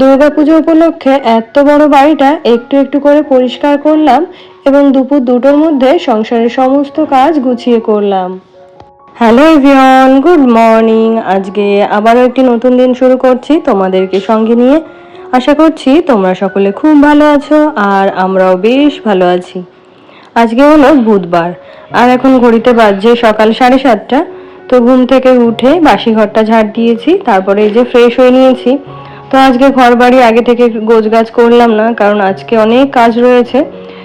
দুর্গাপুজো উপলক্ষে এত বড় বাড়িটা একটু একটু করে পরিষ্কার করলাম এবং দুপুর দুটোর মধ্যে সংসারের সমস্ত কাজ গুছিয়ে করলাম। হ্যালো এভরিওয়ান গুড মর্নিং আজকে আবারও একটি নতুন দিন শুরু করছি তোমাদেরকে সঙ্গে নিয়ে। আশা করছি তোমরা সকলে খুব ভালো আছো আর আমরাও বেশ ভালো আছি। আজকে হলো বুধবার, আর এখন ঘড়িতে বাজছে সকাল সাড়ে সাতটা। তো ঘুম থেকে উঠে বাসি ঘরটা ঝাড় দিয়েছি, তারপরে এই যে ফ্রেশ হয়ে নিয়েছি। তো আজকে ঘর বাড়ি আগে থেকে গোছ গাছ করলাম না, কারণ আজকে অনেক কাজ রয়েছে।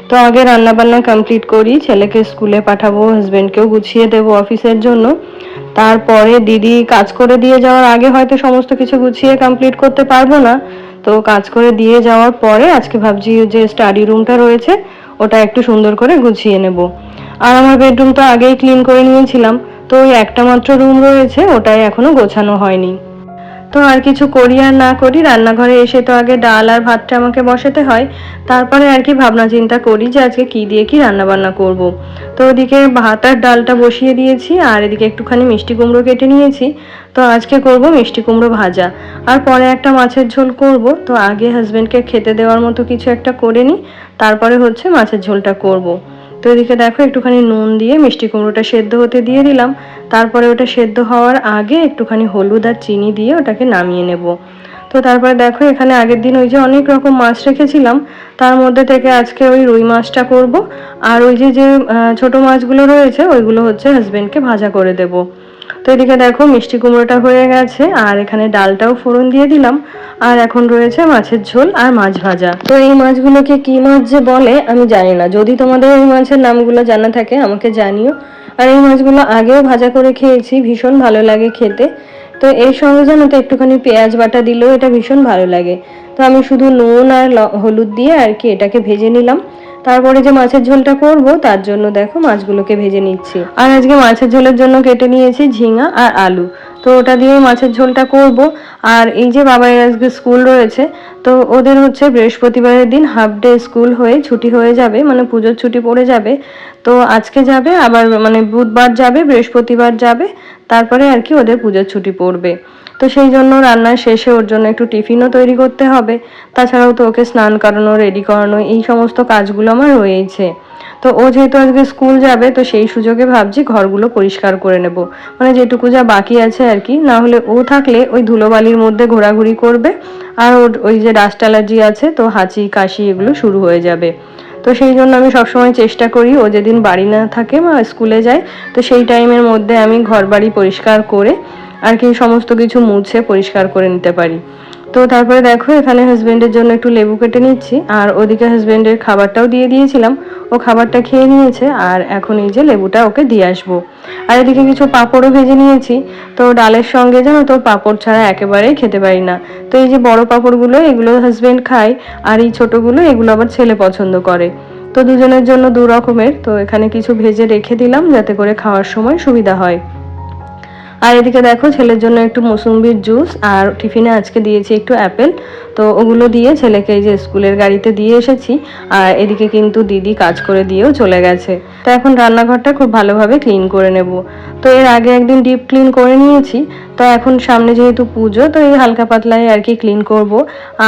তো আগে রান্না বান্না কমপ্লিট করি, ছেলেকে স্কুলে পাঠাবো হাজবেন্ডকেও গুছিয়ে দেবো অফিসের জন্য। তারপরে দিদি কাজ করে দিয়ে যাওয়ার আগে হয়তো সমস্ত কিছু গুছিয়ে কমপ্লিট করতে পারব না। তো কাজ করে দিয়ে যাওয়ার পরে আজকে ভাবছি যে স্টাডি রুমটা রয়েছে, ওটা একটু সুন্দর করে গুছিয়ে নেব। আর আমার বেডরুম তো আগেই ক্লিন করে নিয়েছিলাম। তো ওই একটা মাত্র রুম রয়েছে, ওটাই এখনও গোছানো হয়নি। তো আর কিছু করি আর না করি, রান্নাঘরে এসে তো আগে ডাল আর ভাতটা আমাকে বসাতে হয় তারপরে আর কি ভাবনা চিন্তা করি যে আজকে কি দিয়ে কি রান্না বান্না করব। তো ওদিকে ভাত আর ডালটা বসিয়ে দিয়েছি, আর এদিকে একটুখানি মিষ্টি কুমড়ো কেটে নিয়েছি তো আজকে করব মিষ্টি কুমড়ো ভাজা আর পরে একটা মাছের ঝোল করব তো আগে হাজব্যান্ডকে খেতে দেওয়ার মতো কিছু একটা করে নিই, তারপরে হচ্ছে মাছের ঝোলটা করব। এদিকে দেখো, একটুখানি নুন দিয়ে মিষ্টি কুমড়োটা সেদ্ধ হতে দিয়ে দিলাম। তারপরে ওটা সেদ্ধ হওয়ার আগে একটুখানি হলুদ আর চিনি দিয়ে ওটাকে নামিয়ে নেব। তো তারপরে দেখো, এখানে আগের দিন ওই যে অনেক রকম মাছ রেখেছিলাম, তার মধ্যে থেকে আজকে ওই রুই মাছটা করব। আর ওই যে যে ছোট মাছগুলো রয়েছে, ওইগুলো হচ্ছে হাজব্যান্ডকে ভাজা করে দেবো। তো এদিকে দেখো মিষ্টি কুমড়োটা হয়ে গেছে, আর এখানে ডালটাও ফোড়ন দিয়ে দিলাম। আর এখন রয়েছে মাছের ঝোল আর মাছ ভাজা। তো এই মাছগুলোকে কি মাছ যে বলে, আমি জানি না। যদি তোমাদের এই মাছের নামগুলো জানা থাকে, আমাকে জানিও। আর এই মাছগুলো আগেও ভাজা করে খেয়েছি, ভীষণ ভালো লাগে খেতে। তো এর সঙ্গে জানো তো একটুখানি পেঁয়াজ বাটা দিলেও এটা ভীষণ ভালো লাগে। তো আমি শুধু নুন আর হলুদ দিয়ে আর কি এটাকে ভেজে নিলাম। তারপরে যে মাছের ঝোলটা করব, তার জন্য দেখো মাছগুলোকে ভেজে নিচ্ছি। আর আজকে মাছের ঝোলের জন্য কেটে নিয়েছি ঝিঙা আর আলু। তো ওটা দিয়ে মাছের ঝোলটা করব। আর এই যে বাবার আজকে স্কুল রয়েছে, তো ওদের হচ্ছে বৃহস্পতিবারের দিন হাফ ডে স্কুল হয়ে ছুটি হয়ে যাবে মানে পুজোর ছুটি পড়ে যাবে। তো আজকে যাবে, আবার মানে বুধবার যাবে, বৃহস্পতিবার যাবে, তারপরে আর কি ওদের পুজোর ছুটি পড়বে। তো সেই জন্য রান্নার শেষে ওর জন্য একটু টিফিনও তৈরি করতে হবে। তাছাড়াও তো ওকে স্নান করানো রেডি করানো, এই সমস্ত কাজগুলো আমার রয়েছে। তো ও যেহেতু আজকে স্কুল যাবে, তো সেই সুযোগে ভাবছি ঘরগুলো পরিষ্কার করে নেব। মানে যেটুকু যা বাকি আছে আর কি, না হলে ও থাকলে ওই ধুলোবালির মধ্যে ঘোরাঘুরি করবে, আর ওর ওই যে ডাস্ট অ্যালার্জি আছে, তো হাঁচি, কাশি এগুলো শুরু হয়ে যাবে। তো সেই জন্য আমি সবসময় চেষ্টা করি, ও যেদিন বাড়ি না থাকে বা স্কুলে যায়, তো সেই টাইমের মধ্যে আমি ঘর বাড়ি পরিষ্কার করে আর কি সমস্ত কিছু মুছে পরিষ্কার করে নিতে পারি। তো তারপরে দেখো, এখানে হাজব্যান্ডের জন্য একটু লেবু কেটে নিচ্ছি। আর ওদিকে হাজব্যান্ডের খাবারটাও দিয়ে দিয়েছিলাম। ও খাবারটা খেয়ে নিয়েছে আর এখন এই যে লেবুটা ওকে দিয়ে আসব। আর এদিকে কিছু পাঁপড়ও ভেজে নিয়েছি। তো ডালের সঙ্গে জানো তো, পাঁপড় ছাড়া একেবারেই খেতে পারি না। তো এই যে বড় পাঁপড়গুলো, এগুলো হাজব্যান্ড খায়। আর এই ছোটোগুলো, এগুলো আবার ছেলে পছন্দ করে। তো দুজনের জন্য দু রকমের। তো এখানে কিছু ভেজে রেখে দিলাম যাতে করে খাওয়ার সময় সুবিধা হয়। আর এদিকে দেখো, ছেলের জন্য একটু মৌসুম্বির জুস আর টিফিনে আজকে দিয়েছি একটু অ্যাপেল। তো ওগুলো দিয়ে ছেলেকে এই যে স্কুলের গাড়িতে দিয়ে এসেছি আর এদিকে কিন্তু দিদি কাজ করে দিয়েও চলে গেছে। তো এখন রান্নাঘরটা খুব ভালোভাবে ক্লিন করে নেব। তো এর আগে একদিন ডিপ ক্লিন করে নিয়েছি। তো এখন সামনে যেহেতু পুজো, তো এই হালকা পাতলাই আর কি ক্লিন করব।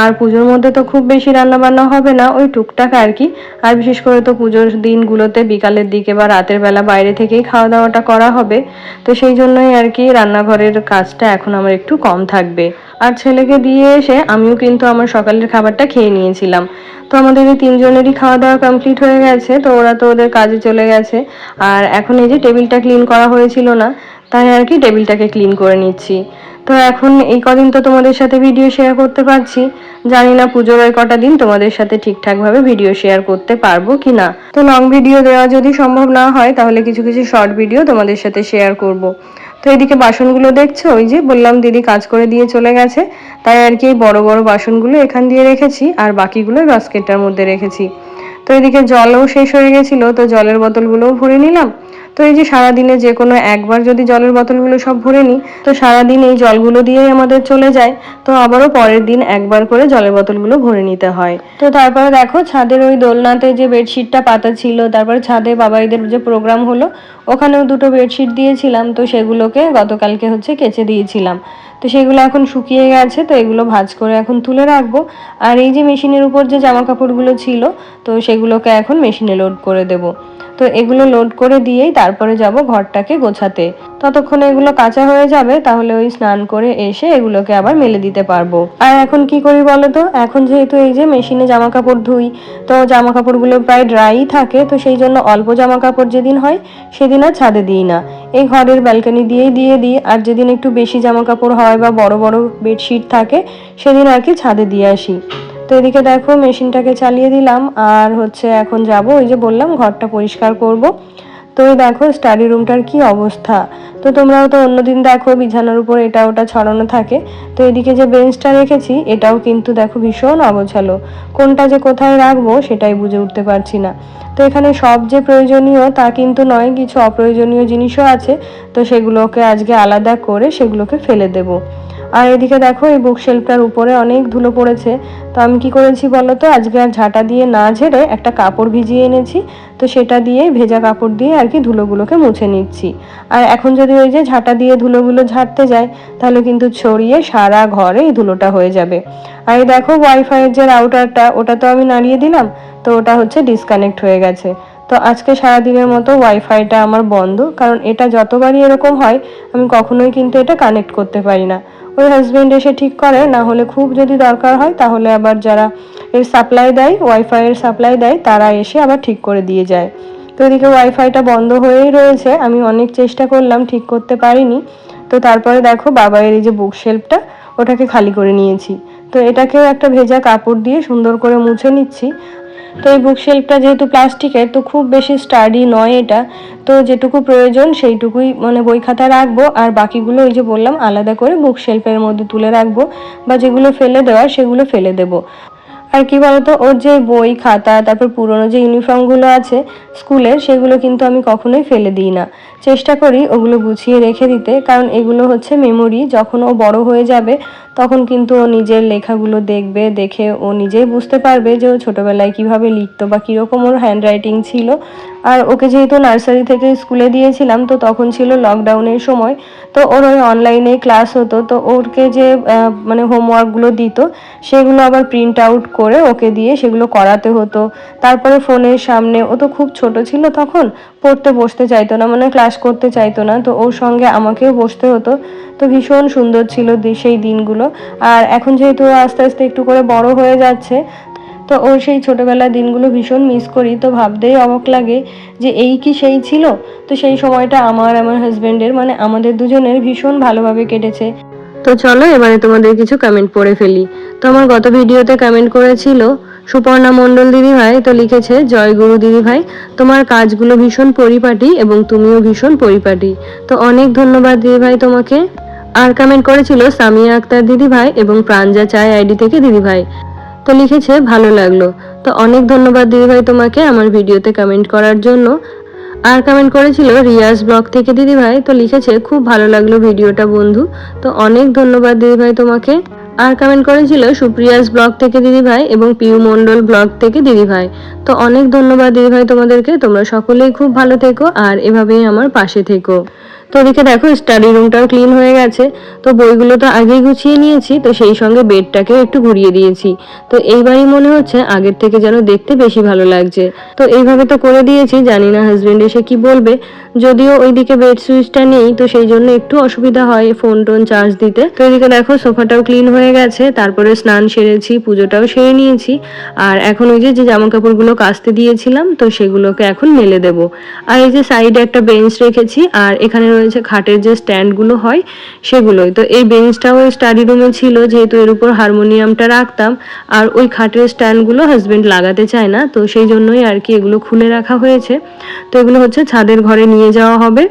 আর পুজোর মধ্যে তো খুব বেশি রান্না বান্না হবে না, ওই টুকটাক আর কি। আর বিশেষ করে তো পুজোর দিনগুলোতে বিকালের দিকে বা রাতের বেলা বাইরে থেকেই খাওয়া দাওয়াটা করা হবে। তো সেই জন্যই আর কি রান্নাঘরের কাজটা এখন আমার একটু কম থাকবে। আর ছেলেকে দিয়ে এসে আমিও কিন্তু আমার সকালের খাবারটা খেয়ে নিয়েছিলাম। তো আমাদের এই তিনজনেরই খাওয়া দাওয়া কমপ্লিট হয়ে গেছে, তো ওরা তো ওদের কাজে চলে গেছে। আর এখন এই যে টেবিলটা ক্লিন করা হয়েছিল না তাই আর কি টেবিলটাকে ক্লিন করে নিচ্ছি। তো এখন এই কদিন তো তোমাদের সাথে ভিডিও শেয়ার করতে পারছি। জানি না পুজোর ওই কটা দিন তোমাদের সাথে ঠিকঠাকভাবে ভিডিও শেয়ার করতে পারব কি না। তো লং ভিডিও দেওয়া যদি সম্ভব না হয়, তাহলে কিছু কিছু শর্ট ভিডিও তোমাদের সাথে শেয়ার করব। তো এদিকে বাসনগুলো দেখছ? ওই যে বললাম দিদি কাজ করে দিয়ে চলে গেছে। তাই আর কি এই বড়ো বড়ো বাসনগুলো এখান দিয়ে রেখেছি আর বাকিগুলো বাস্কেটটার মধ্যে রেখেছি। তো এদিকে জলও শেষ হয়ে গেছিল, তো জলের বোতলগুলোও ভরে নিলাম। তো এই যে সারাদিনে যে কোনো একবার যদি জলের বোতলগুলো সব ভরে নিই, তো সারাদিন এই জলগুলো দিয়েই আমাদের চলে যায়। তো আবারও পরের দিন একবার করে জলের বোতলগুলো ভরে নিতে হয়। তো তারপরে দেখো ছাদের ওই দোলনাতে যে বেডশিটটা পাতা ছিল, তারপরে ছাদে বাবাইদের যে প্রোগ্রাম হলো, ওখানেও দুটো বেডশিট দিয়েছিলাম, তো সেগুলোকে গতকালকে হচ্ছে কেচে দিয়েছিলাম। তো সেগুলো এখন শুকিয়ে গেছে, তো এগুলো ভাজ করে এখন তুলে রাখব। আর এই যে মেশিনের উপর যে জামা কাপড়গুলো ছিল, তো সেগুলোকে এখন মেশিনে লোড করে দেবো। তো এগুলো লোড করে দিয়েই তারপরে যাব ঘরটাকে গোছাতে। ততক্ষণে এগুলো কাঁচা হয়ে যাবে, তাহলে ওই স্নান করে এসে এগুলোকে আবার মেলে দিতে পারব। আর এখন কি করি বলো তো? এখন যেহেতু এই যে মেশিনে জামা কাপড় ধুই, তো জামা কাপড়গুলো প্রায় ড্রাই থাকে, তো সেই জন্য অল্প জামা কাপড় যেদিন হয়, সেদিন আর ছাদে দিই না। এই ঘরের ব্যালকানি দিয়েই দিয়ে দিই, আর যেদিন একটু বেশি জামা কাপড় হয় বা বড় বড় বেডশিট থাকে, সেদিন আর কি ছাদে দিয়ে আসি। তো এদিকে দেখো, মেশিনটাকে চালিয়ে দিলাম। আর হচ্ছে এখন যাব, ওই যে বললাম, ঘরটা পরিষ্কার করব। তো দেখো স্টাডি রুমটার কি অবস্থা? তো তোমরাও তো অন্যদিন দেখো, বিছানার উপর এটা ওটা ছড়ানো থাকে। তো এদিকে যে বেঞ্চটা রেখেছি, এটাও কিন্তু দেখো ভীষণ অগোছালো। কোনটা যে কোথায় রাখব, সেটাই বুঝে উঠতে পারছি না। তো এখানে সব যে প্রয়োজনীয়, তা কিন্তু নয়, কিছু অপ্রয়োজনীয় জিনিসও আছে। তো সেগুলোকে আজকে আলাদা করে সেগুলোকে ফেলে দেবো। আর এদিকে দেখো, এই বুক বুকশেলফটার উপরে অনেক ধুলো পড়েছে। তো আমি কি করেছি বলো তো? আজকে আর ঝাঁটা দিয়ে না ঝেড়ে একটা কাপড় ভিজিয়ে এনেছি। তো সেটা দিয়ে ভেজা কাপড় দিয়ে আর কি ধুলোগুলোকে মুছে নিচ্ছি। আর এখন যদি ওই যে ঝাঁটা দিয়ে ধুলোগুলো ঝাড়তে যায় তাহলে কিন্তু ছড়িয়ে সারা ঘরে এই ধুলোটা হয়ে যাবে। আর এই দেখো ওয়াইফাইয়ের যে রাউটারটা ওটা তো আমি নাড়িয়ে দিলাম, তো ওটা হচ্ছে ডিসকানেক্ট হয়ে গেছে। তো আজকে সারাদিনের মতো ওয়াইফাইটা আমার বন্ধ, কারণ এটা যতবারই এরকম হয়, আমি কখনোই কিন্তু এটা কানেক্ট করতে পারি না। ওই হাজব্যান্ড এসে ঠিক করে, না হলে খুব যদি দরকার হয়, তাহলে আবার যারা এর সাপ্লাই দেয় ওয়াইফাইয়ের সাপ্লাই দেয়, তারা এসে আবার ঠিক করে দিয়ে যায়। তো এদিকে ওয়াইফাইটা বন্ধ হয়েই রয়েছে, আমি অনেক চেষ্টা করলাম, ঠিক করতে পারিনি। তো তারপরে দেখো বাবাইয়ের এই যে বুক শেলফটা ওটাকে খালি করে নিয়েছি। তো এটাকেও একটা ভেজা কাপড় দিয়ে সুন্দর করে মুছে নিচ্ছি। তো এই বুকশেলফটা যেহেতু প্লাস্টিকের, তো খুব বেশি স্টাডি নয় এটা। তো যেটুকু প্রয়োজন সেইটুকুই মানে বই খাতা রাখব। আর বাকিগুলো ওই যে বললাম, আলাদা করে বুকশেলফের মধ্যে তুলে রাখব বা যেগুলো ফেলে দেওয়ার সেগুলো ফেলে দেবো। আর কি বলতো, ওর যে বই খাতা, তারপর পুরনো যে ইউনিফর্মগুলো আছে স্কুলের, সেগুলো কিন্তু আমি কখনোই ফেলে দিই না। চেষ্টা করি ওগুলো গুছিয়ে রেখে দিতে, কারণ এগুলো হচ্ছে মেমোরি যখন ও বড় হয়ে যাবে তখন কিন্তু ও নিজের লেখাগুলো দেখবে, দেখে ও নিজেই বুঝতে পারবে যে ও ছোটোবেলায় কীভাবে লিখতো বা কীরকম ওর হ্যান্ড রাইটিং ছিল। আর ওকে যেহেতু নার্সারি থেকে স্কুলে দিয়েছিলাম, তো তখন ছিল লকডাউনের সময়, তো ওর ওই অনলাইনে ক্লাস হতো। তো ওরকে যে মানে হোমওয়ার্কগুলো দিত, সেগুলো আবার প্রিন্ট আউট করে ওকে দিয়ে সেগুলো করাতে হতো। তারপরে ফোনের সামনে, ও তো খুব ছোট ছিল তখন, পড়তে বসতে চাইতো না মানে ক্লাস করতে চাইতো না। তো ওর সঙ্গে আমাকেও বসতে হতো। তো ভীষণ সুন্দর ছিল সেই দিনগুলো। আর এখন যেহেতু আস্তে আস্তে একটু করে বড় হয়ে যাচ্ছে, তো ওর সেই ছোটোবেলার দিনগুলো ভীষণ মিস করি। তো ভাবতেই অবাক লাগে যে এই কি সেই ছিল? তো সেই সময়টা আমার আমার হাজব্যান্ডের মানে আমাদের দুজনের ভীষণ ভালোভাবে কেটেছে। তো চলো এবারে তোমাদের কিছু কমেন্ট পড়ে ফেলি। তো আমার গত ভিডিওতে কমেন্ট করেছিল সুপর্ণা মণ্ডল দিদি ভাই, তো লিখেছে, জয় গুরু দিদি ভাই, তোমার কাজগুলো ভীষণ পরিপাটি এবং তুমিও ভীষণ পরিপাটি। তো অনেক ধন্যবাদ দিদি ভাই তোমাকে। আর কমেন্ট করেছিল সামিয়া আক্তার দিদি ভাই এবং প্রাঞ্জা চায় আইডি থেকে দিদি ভাই তো লিখেছে, ভালো লাগল। তো অনেক ধন্যবাদ দিদি ভাই তোমাকে আমার ভিডিওতে কমেন্ট করার জন্য। আর কমেন্ট করেছিল রিয়াজ ব্লগ থেকে দিদি ভাই তো লিখেছে, খুব ভালো লাগল ভিডিওটা বন্ধু। তো অনেক ধন্যবাদ দিদি ভাই তোমাকে। আর কমেন্ট করেছিল সুপ্রিয়াস ব্লগ থেকে দিদি ভাই এবং পিউ মন্ডল ব্লগ থেকে দিদি ভাই তো অনেক ধন্যবাদ দিদি ভাই তোমাদেরকে। তোমরা সকলেই খুব ভালো থেকো আর এভাবেই আমার পাশে থেকো। তো ওদিকে দেখো স্টাডি রুমটাও ক্লিন হয়ে গেছে। তো বইগুলো তো আগেই গুছিয়ে নিয়েছি, তো সেই সঙ্গে বেডটাকেও একটু ঘুরিয়ে দিয়েছি। তো এইবারই মনে হচ্ছে আগের থেকে যেন দেখতে বেশি ভালো লাগছে। তো এইভাবে তো করে দিয়েছি, জানি না হাজবেন্ড এসে কি বলবে। যদিও ওইদিকে বেড সুইচটা নেই, তো সেই জন্য একটু অসুবিধা হয় ফোন টোন চার্জ দিতে। তো এদিকে দেখো সোফাটাও ক্লিন হয়ে গেছে, তারপরে স্নান সেরেছি, পুজোটাও সেরে নিয়েছি। আর এখন ওই যে যে জামা কাপড়গুলো কাচতে দিয়েছিলাম, তো সেগুলোকে এখন মেলে দেব। আর এই যে সাইডে একটা বেঞ্চ রেখেছি, আর এখানে রয়েছে খাটের যে স্ট্যান্ডগুলো হয় সেগুলোই। তো এই বেঞ্চটাও স্টাডি রুমে ছিল, যেহেতু এর উপর হারমোনিয়ামটা রাখতাম। আর ওই খাটের স্ট্যান্ডগুলো হাজব্যান্ড লাগাতে চায় না, তো সেই জন্যই আর কি এগুলো খুলে রাখা হয়েছে। তো এগুলো হচ্ছে ছাদের ঘরে নিয়ে যাওয়া হবে।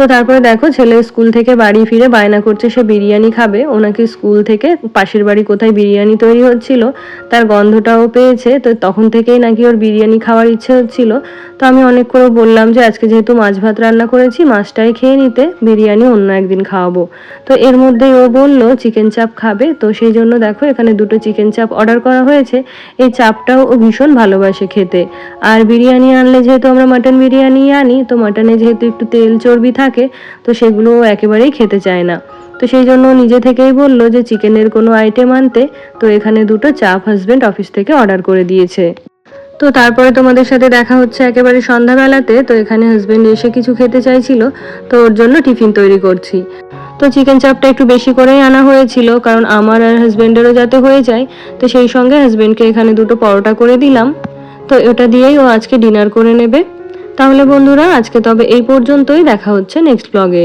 তো তারপরে দেখো ছেলে স্কুল থেকে বাড়ি ফিরে বায়না করছে, সে বিরিয়ানি খাবে। ওনাকে স্কুল থেকে পাশের বাড়ি কোথায় বিরিয়ানি তৈরি হচ্ছিল, তার গন্ধটাও পেয়েছে। তো তখন থেকেই নাকি ওর বিরিয়ানি খাওয়ার ইচ্ছে হচ্ছিল। তো আমি অনেক করে বললাম যে, আজকে যেহেতু মাছ ভাত রান্না করেছি, মাছটাই খেয়ে নিতে, বিরিয়ানি অন্য একদিন খাওয়াবো। তো এর মধ্যেই ও বলল, চিকেন চাপ খাবে। তো সেই জন্য দেখো এখানে দুটো চিকেন চাপ অর্ডার করা হয়েছে। এই চাপটাও ও ভীষণ ভালোবাসে খেতে। আর বিরিয়ানি আনলে যেহেতু আমরা মাটন বিরিয়ানি আনি, তো মাটনে যেহেতু একটু তেল চর্বি থাকে তো সেগুলো একেবারেই খেতে চায় না। তো সেই জন্য নিজে থেকেই বলল যে, চিকেনের কোনো আইটেম আনতে তো এখানে দুটো চাপ হাজবেন্ড অফিস থেকে অর্ডার করে দিয়েছে। তো তারপরে তোমাদের সাথে দেখা হচ্ছে একেবারে সন্ধ্যাবেলাতে, তো এখানে হাজবেন্ড এসে কিছু খেতে চাইছিল, তো ওর জন্য টিফিন তৈরি করছি। তো চিকেন চাপটা একটু বেশি করেই আনা হয়েছিল, কারণ আমার আর হাজবেন্ডেরও যাতে হয়ে যায়, তো সেই সঙ্গে হাজবেন্ডকে এখানে দুটো পরোটা করে দিলাম। তো ওটা দিয়েই ও আজকে ডিনার করে নেবে। তাহলে বন্ধুরা আজকে তবে এই পর্যন্তই। দেখা হচ্ছে নেক্সট ব্লগে